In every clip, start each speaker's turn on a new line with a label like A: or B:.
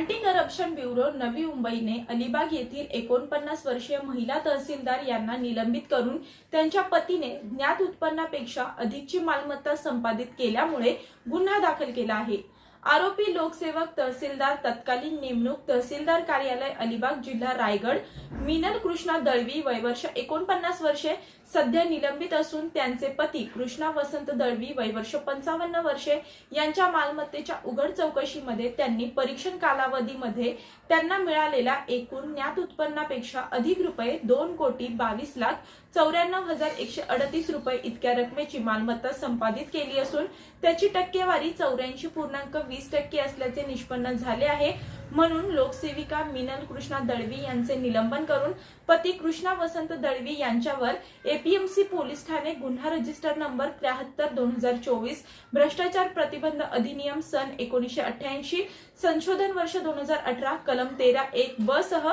A: Anti corruption bureau नवी मुंबईने अलिबाग येथील एकोणपन्नास वर्षीय महिला तहसीलदार यांना निलंबित करून त्यांच्या पतीने ज्ञात उत्पन्नापेक्षा अधिकची मालमत्ता संपादित केल्यामुळे गुन्हा दाखल केला आहे. आरोपी लोकसेवक तहसीलदार तत्कालीन नेमणूक तहसीलदार कार्यालय अलिबाग जिल्हा रायगड मिनल कृष्णा दळवी वयवर्ष एकोणपन्नास वर्षे सध्या निलंबित असून त्यांचे पती कृष्णा वसंत दळवी वयवर्ष पंचावन्न वर्षे. यांच्या मालमत्तेच्या उघड चौकशीमध्ये त्यांनी परीक्षण कालावधीमध्ये त्यांना मिळालेल्या एकूण ज्ञात उत्पन्नापेक्षा अधिक रुपये दोन कोटी बावीस लाख चौऱ्याण्णव हजार एकशे अडतीस रुपये इतक्या रकमेची मालमत्ता संपादित केली असून त्याची टक्केवारी चौऱ्याऐंशी पूर्णांक वीस टक्के असल्याचे निष्पन्न झाले आहे. म्हणून लोकसेविका मिनल कृष्णा दळवी यांचे निलंबन करून पती कृष्णा वसंत दळवी यांच्यावर एपीएमसी पोलीस ठाणे गुन्हा रजिस्टर नंबर त्र्याहत्तर दोन हजार चोवीस भ्रष्टाचार प्रतिबंध अधिनियम सन एकोणीसशे अठ्ठ्याऐंशी संशोधन वर्ष दोन हजार अठरा कलम तेरा एक ब सह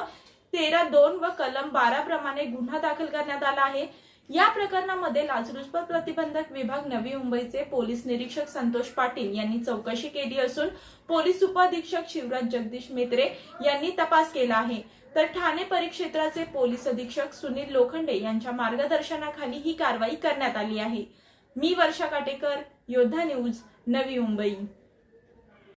A: तेरा दोन व कलम बारा प्रमाणे गुन्हा दाखल करण्यात आला आहे. या प्रकरणामध्ये लाचलुचपत प्रतिबंधक विभाग नवी मुंबईचे पोलीस निरीक्षक संतोष पाटील यांनी चौकशी केली असून पोलीस उपअधीक्षक शिवराज जगदीश मेत्रे यांनी तपास केला आहे. तर ठाणे परिक्षेत्राचे पोलीस अधीक्षक सुनील लोखंडे यांच्या मार्गदर्शनाखाली ही कारवाई करण्यात आली आहे. मी वर्षा काटेकर योद्धा न्यूज नवी मुंबई.